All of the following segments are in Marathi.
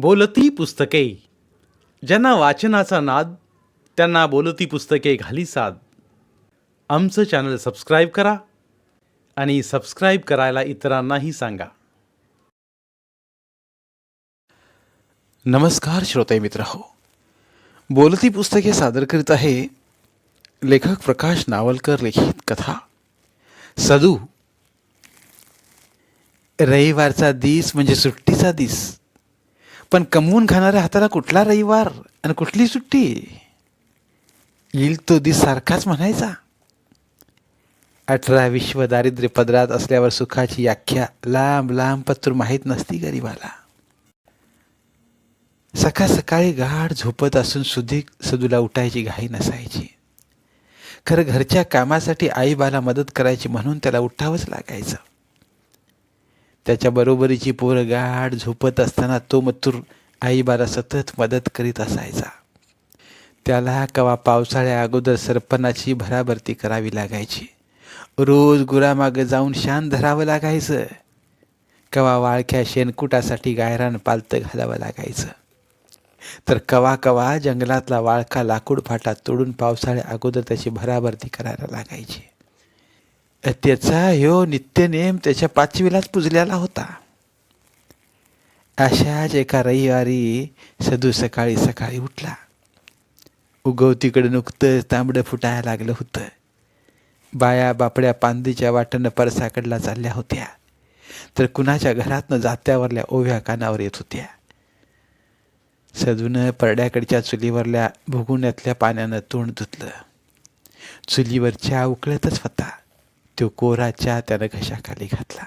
बोलती पुस्तके. ज्यांना वाचनाचा नाद त्यांना बोलती पुस्तके घाली साद. आमचं चॅनल सबस्क्राईब करा आणि सबस्क्राईब करायला इतरांनाही सांगा. नमस्कार श्रोते मित्र हो. बोलती पुस्तके सादर करीत आहे लेखक प्रकाश नावलकर लिखित कथा. सदू. रविवारचा दिस म्हणजे सुट्टीचा दिस पण कमवून खाणाऱ्या हाताला कुठला रविवार आणि कुठली सुट्टी? येईल तो दिस सारखाच म्हणायचा. अठरा विश्व दारिद्र्य पदरात असल्यावर सुखाची व्याख्या लांब लांब पत्र माहीत नसती गरीबाला. सकाळ सकाळी गाढ झोपत असून सुधीक सदूला उठायची घाई नसायची. खरं घरच्या कामासाठी आईबाला मदत करायची म्हणून त्याला उठावंच लागायचं. त्याच्या बरोबरीची पोरं गाढ झोपत असताना तो मथुर आईबाला सतत मदत करीत असायचा. त्याला कवा पावसाळ्या अगोदर सरपणाची भराभरती करावी लागायची. रोज गुरामागं जाऊन शान धरावं लागायचं. कवा वाळख्या शेणकुटासाठी गायरान पालतं घालावं लागायचं. तर कवा कवा जंगलातला वाळका लाकूड फाटा तोडून पावसाळ्या अगोदर त्याची भराभरती करायला लागायची. त्याचा ह्यो नित्यनेम त्याच्या पाचवीलाच पुजलेला होता. अशाच एका रविवारी सदू सकाळी सकाळी उठला. उगवतीकडे नुकतंच तांबडं फुटायला लागलं होतं. बाया बापड्या पांदीच्या वाटेनं परसाकडला चालल्या होत्या. तर कुणाच्या घरातनं जात्यावरल्या ओव्या कानावर येत होत्या. सदूनं परड्याकडच्या चुलीवरल्या भुगुण्यातल्या पाण्यानं तोंड धुतलं. चुलीवर उकळतच होता. तो कोरा चहा त्यानं घशाखाली घातला.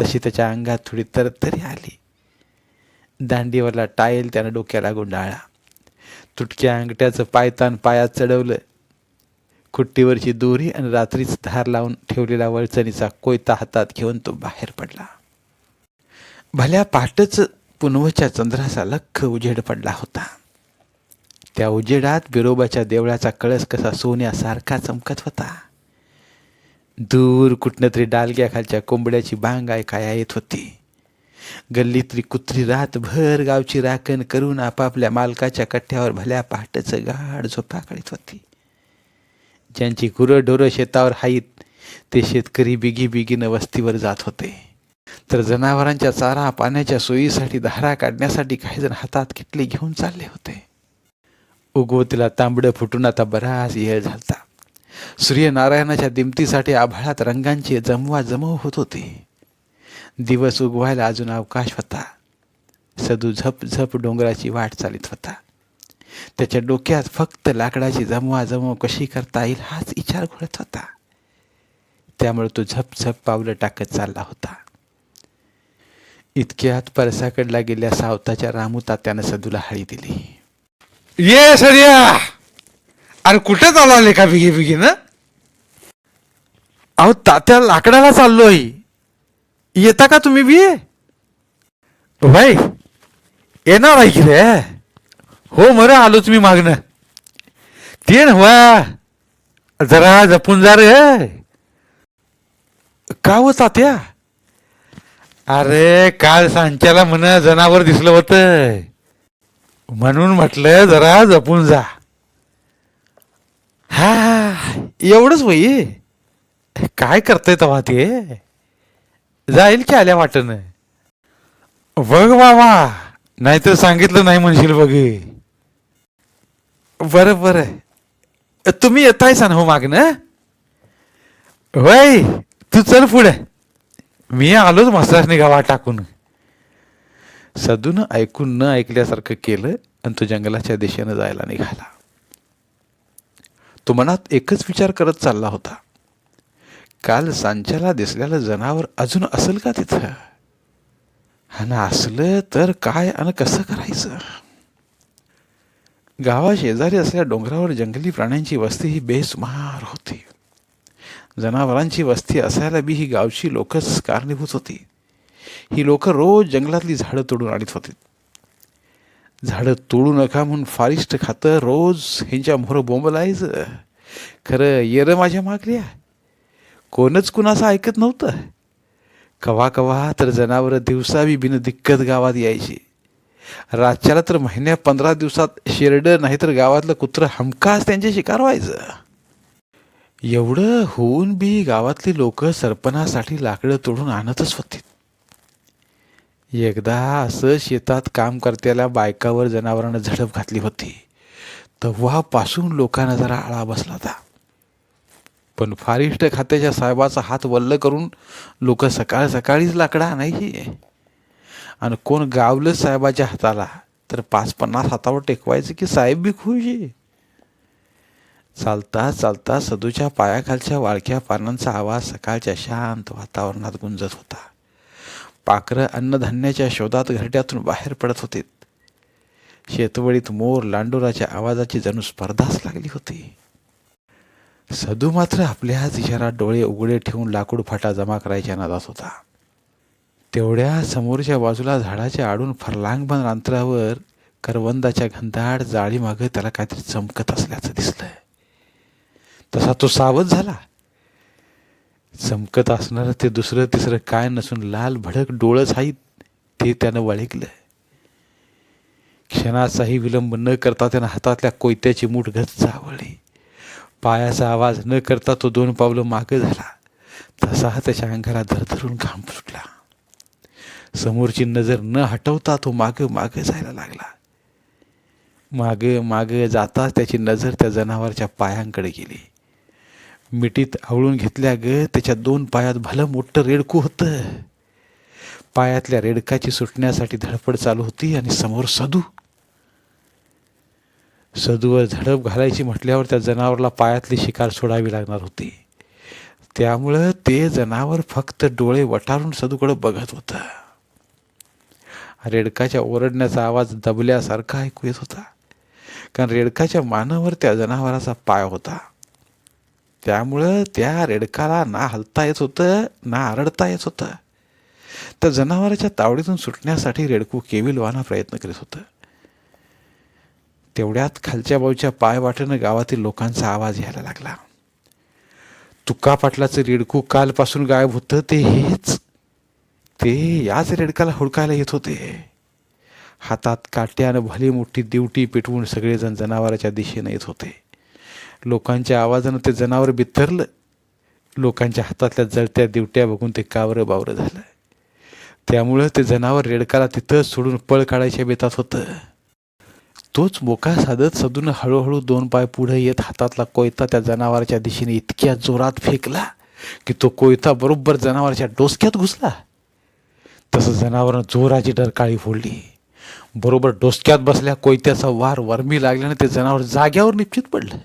तशी त्याच्या अंगात थोडी तरतरी आली. दांडीवरला टायल त्यानं डोक्याला गुंडाळला. तुटक्या अंगठ्याचं पायतान पायात चढवलं. खुट्टीवरची दोरी आणि रात्रीच धार लावून ठेवलेला वळचणीचा कोयता हातात घेऊन तो बाहेर पडला. भल्या पाटच पुनवच्या चंद्राचा लख उजेड पडला होता. त्या उजेडात बिरोबाच्या देवळाचा कळस कसा सोन्यासारखा चमकत होता. दूर कुठनं तरी डालग्याखालच्या कोंबड्याची बांग ऐकाया येत होती. गल्लीतली कुत्री रातभर गावची राखण करून आपापल्या मालकाच्या कट्ट्यावर भल्या पहाटचं गाढ झोपा काढीत होती. ज्यांची गुरंढोरं शेतावर हाईत ते शेतकरी बिगी बिगीनं वस्तीवर जात होते. तर जनावरांच्या चारा पाण्याच्या सोयीसाठी धारा काढण्यासाठी काही जण हातात किटले घेऊन चालले होते. उगवतीला तांबडं फुटून आता बराच येळ झालता. सूर्यनारायणाच्या दिमतीसाठी आभाळात रंगांची जमवा जमव होत होती. दिवस उगवायला अजून अवकाश होता. सदू झप झप डोंगराची वाट चालित होता. त्याच्या डोक्यात फक्त लाकडाची जमवा जमव कशी करता येईल हाच विचार घोळत होता. त्यामुळे तो झप झप पावलं टाकत चालला होता. इतक्यात परसाकडला गेल्या सावताच्या रामू तात्यानं सदूला हळी दिली. ये सर्या! अरे कुठे चालला का बिगी बिगी ना अहो तात्या लाकडाला चाललोय. येता का तुम्ही बी? भाई येणार आहे की रे? हो मर आलो तुम्ही मागणं ते ना जरा जपून जा रे. का हो तात्या? अरे काल सांच्याला म्हण जनावर दिसलं होतं. म्हणून म्हटलं जरा जपून जा. हा एवढंच होई काय करतंय तवा ते? जाईल की आल्या वाटनं बघ बाबा नाहीतर सांगितलं नाही म्हणशील बघ. बरं बरं. तुम्ही येतायसा ना हो मागणं? वय तू चल पुढे. मी आलोच मसाजने गावा टाकून. सदून ऐकून न ऐकल्यासारखं केलं आणि तो जंगलाच्या दिशेनं जायला निघाला. तो मनात एकच विचार करत चालला होता. काल सांच्याला दिसलेलं जनावर अजून असेल का तिथं? आणि असलं तर काय आणि कसं करायचं? गावा शेजारी असलेल्या डोंगरावर जंगली प्राण्यांची वस्ती ही बेसुमार होती. जनावरांची वस्ती असायला बी ही गावची लोकच कारणीभूत होती. ही लोक रोज जंगलातली झाडं तोडून आणत होती. झाडं तोडू नका म्हणून फारिस्ट खातं रोज ह्यांच्या मोहर बोंबलायचं. खरं येरं माझ्या मागल्या. कोणच कुणाचं ऐकत नव्हतं. कवा कवा तर जनावरं दिवसावी बिन दिक्कत गावात यायची. रातच्याला तर महिन्या पंधरा दिवसात शेरडं नाहीतर गावातलं कुत्रं हमखास त्यांचे शिकार व्हायचं एवढं होऊन बी गावातली लोक सरपणासाठी लाकडं तोडून आणतच होती एकदा असं शेतात काम करत्याला बायकावर जनावरांना झडप घातली होती. तेव्हापासून लोकांना जरा आळा बसला होता. पण फारिष्ट खात्याच्या साहेबाचा हात वल्ल करून लोक सकाळ सकाळीच लाकडं आणायची आणि कोण गावलं साहेबाच्या हाताला तर पाच पन्नास हातावर टेकवायचं की साहेब बी खुश चालता चालता सदूच्या पायाखालच्या वाळक्या पानांचा आवाज सकाळच्या शांत वातावरणात गुंजत होता. पाखरं अन्नधान्याच्या शोधात घरट्यातून बाहेर पडत होते. शेतवळीत मोर लांडोराच्या आवाजाची जणू स्पर्धाच लागली होती. सदू मात्र आपल्याच इशारा डोळे उघडे ठेवून लाकूड फाटा जमा करायच्या नादात होता. तेवढ्या समोरच्या बाजूला झाडाच्या आडून फरलांगबन अंतरावर करवंदाच्या घनदाट जाळीमागं त्याला काहीतरी चमकत असल्याचं दिसलं. तसा तो सावध झाला. चमकत असणारं ते दुसरं तिसरं काय नसून लाल भडक डोळंच आहेत ते त्यानं वळिकलं क्षणाचाही विलंब न करता त्यानं हातातल्या कोयत्याची मूठ घट चावळली पायाचा आवाज न करता तो दोन पावलं मागं झाला. तसा त्याच्या अंगाला धरधरून घाम सुटला समोरची नजर न हटवता तो मागं मागं जायला लागला. मागं मागं जाताच त्याची नजर त्या जनावरच्या पायांकडे गेली. मिठीत आवळून घेतल्या ग त्याच्या दोन पायात भलं मोठं रेडकू होतं. पायातल्या रेडकाची सुटण्यासाठी धडपड चालू होती आणि समोर सदू. सदूवर झडप घालायची म्हटल्यावर त्या जनावरला पायातली शिकार सोडावी लागणार होती. त्यामुळं ते जनावर फक्त डोळे वटारून सदूकडे बघत होतं. रेडकाच्या ओरडण्याचा आवाज दबल्यासारखा ऐकू येत होता. कारण रेडकाच्या मानावर त्या जनावराचा पाय होता. त्यामुळं त्या रेडकाला ना हलता येत होतं ना आरडता येत होतं. तर जनावराच्या तावडीतून सुटण्यासाठी रेडकू केविलवाना प्रयत्न करीत होतं. तेवढ्यात खालच्या बाजूच्या पाय वाटेनं गावातील लोकांचा आवाज यायला लागला. तुका पाटलाचं रेडकू कालपासून गायब होतं ते हेच. ते याच रेडकाला हुडकायला येत होते. हातात काट्यानं भली मोठी दिवटी पेटवून सगळेजण जनावराच्या दिशेनं येत होते. लोकांच्या आवाजानं ते जनावर बिथरलं. लोकांच्या हातातल्या जळत्या दिवट्या बघून ते कावरं बावरं झालं. त्यामुळं ते जनावर रेडकाला तिथं सोडून पळ काढायच्या बेतात होतं. तोच मोका साधत सदून हळूहळू दोन पाय पुढे येत हातातला कोयता त्या जनावराच्या दिशेने इतक्या जोरात फेकला की तो कोयता बरोबर जनावराच्या डोसक्यात घुसला. तसं जनावरनं जोराची डरकाळी फोडली. बरोबर डोसक्यात बसल्या कोयत्याचा वार वरमी लागल्याने ते जनावर जाग्यावर निश्चित पडलं.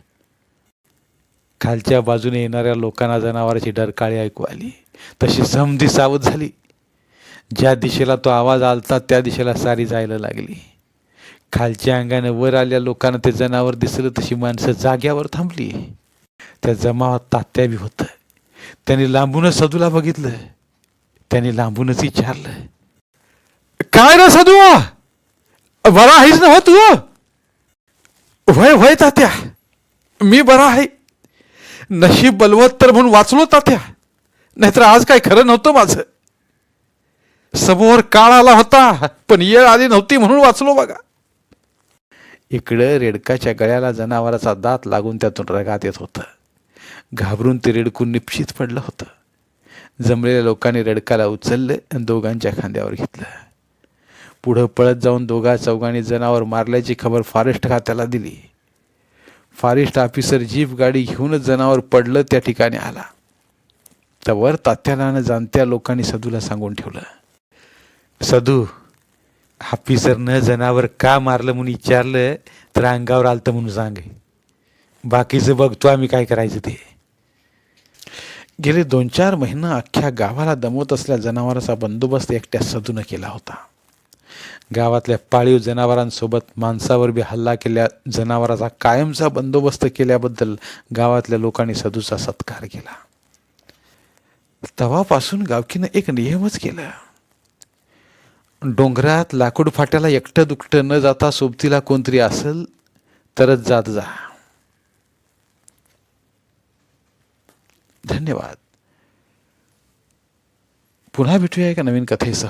खालच्या बाजूने येणाऱ्या लोकांना जनावराची डरकाळी ऐकू आली. तशी समधी सावध झाली. ज्या दिशेला तो आवाज आलता त्या दिशेला सारी जायला लागली. खालच्या अंगाने वर आल्या लोकांना ते जनावर दिसलं तशी माणसं जाग्यावर थांबली. त्या जमावात तात्या बी होतं. त्यांनी लांबूनच सदूला बघितलं. त्यांनी लांबूनच विचारलं. काय रे सदू? बरा आहेस ना हो तू? वय वय तात्या. मी बरा आहे. नशीब बलवत्तर म्हणून वाचलो तात्या नाहीतर आज काय खरं नव्हतं माझं. समोर काळ आला होता पण येळ आली नव्हती म्हणून वाचलो बघा. इकडं रेडकाच्या गळ्याला जनावराचा दात लागून त्यातून रगात येत होतं. घाबरून ते रेडकून निप्शित पडलं होतं. जमलेल्या लोकांनी रेडकाला उचललं आणि दोघांच्या खांद्यावर घेतलं. पुढं पळत जाऊन दोघा चौघांनी जनावर मारल्याची खबर फॉरेस्ट खात्याला दिली. फॉरेस्ट ऑफिसर जीप गाडी घेऊनच जनावर पडलं त्या ठिकाणी आला. त्यावर तात्याला जाणत्या लोकांनी सदूला सांगून ठेवलं. सदू ऑफिसरनं जनावर का मारलं म्हणून विचारलं तर अंगावर आलतं म्हणून सांग. बाकीचं बघतो आम्ही काय करायचं ते. गेले दोन चार महिना अख्ख्या गावाला दमवत असल्या जनावराचा बंदोबस्त एकट्या सदूनं केला होता. गावातल्या पाळीव जनावरांसोबत माणसावर बी हल्ला केल्या जनावराचा कायमचा बंदोबस्त केल्याबद्दल गावातल्या लोकांनी सदूचा सत्कार केला. तवापासून गावकीनं एक नियमच केला. डोंगरात लाकूड फाट्याला एकटं दुकटं न जाता सोबतीला कोणतरी असेल तरच जात जा. धन्यवाद. पुन्हा भेटूया एका नवीन कथेसह.